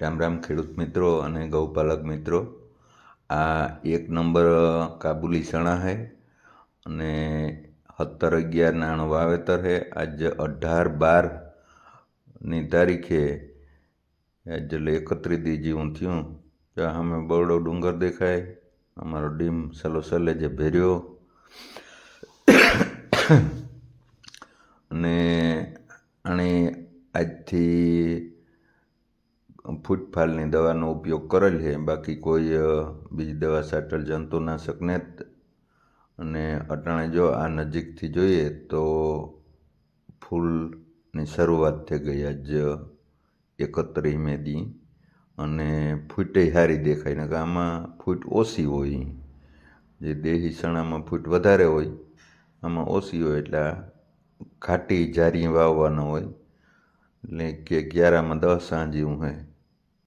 રામ રામ ખેડૂત મિત્રો અને ગૌપાલક મિત્રો. આ એક નંબર કાબુલી ચણા હે અને સત્તર અગિયાર નાણું વાવેતર છે આજે અઢાર બારની તારીખે આજ એટલે એકત્રીસ દી જેવું થયું. ત્યાં અમે બરડો ડુંગર દેખાય, અમારો ડીમ સલો સલે જે ભેર્યો. અને આણે આજથી ફૂટફાલની દવાનો ઉપયોગ કરેલ છે. બાકી કોઈ બીજી દવા સાટલ જંતુનાશકને જ. અને અટાણે જો આ નજીકથી જોઈએ તો ફૂલની શરૂઆત થઈ ગઈ આજ એકત્રી મેદી અને ફૂટે સારી દેખાય ને આમાં ફૂટ ઓછી હોય. જે દેહી ચણામાં ફૂટ વધારે હોય, આમાં ઓછી હોય એટલે ઘાટી જારી વાવવાના હોય. એટલે કે ગ્યારામાં દસ સાંજ એવું હોય